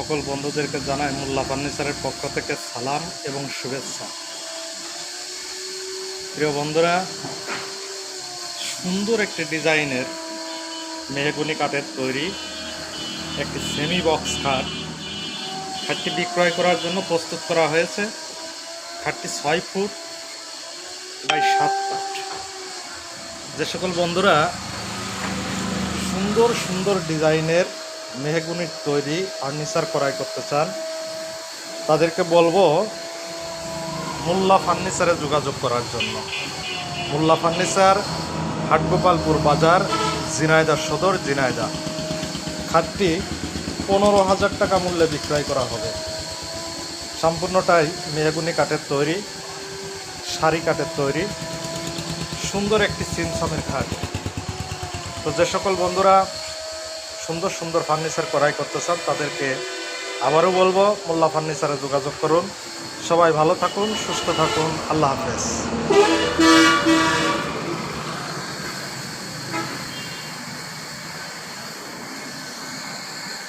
সকল বন্ধুদেরকে জানাই মোল্লা ফার্নিচারের পক্ষ থেকে সালাম এবং শুভেচ্ছা। প্রিয় বন্ধুরা, সুন্দর একটি ডিজাইনের মেহগুনি কাঠের তৈরি একটি সেমি বক্স খাট। খাটটি বিক্রয় করার জন্য প্রস্তুত করা হয়েছে। খাটটি ছয় ফুট বাই সাত ফুট। যে সকল বন্ধুরা, সুন্দর সুন্দর ডিজাইনের মেহগুনির তৈরি ফার্নিচার ক্রয় করতে চান, তাদেরকে বলব মোল্লা ফার্নিচারে যোগাযোগ করার জন্য। মোল্লা ফার্নিচার, হাটগোপালপুর বাজার জিনাইদা সদর জিনাইদা খাটটি পনেরো হাজার টাকা মূল্যে বিক্রয় করা হবে। সম্পূর্ণটাই মেহগুনি কাঠের তৈরি শাড়ি কাঠের তৈরি। সুন্দর একটি সিমসামের খাট। তো যে সকল বন্ধুরা সুন্দর সুন্দর ফার্নিচার ক্রয় করতে চান, তাদেরকে আবারও বলব, মোল্লা ফার্নিচারে যোগাযোগ করুন। সবাই ভালো থাকুন, সুস্থ থাকুন। আল্লাহ হাফেজ।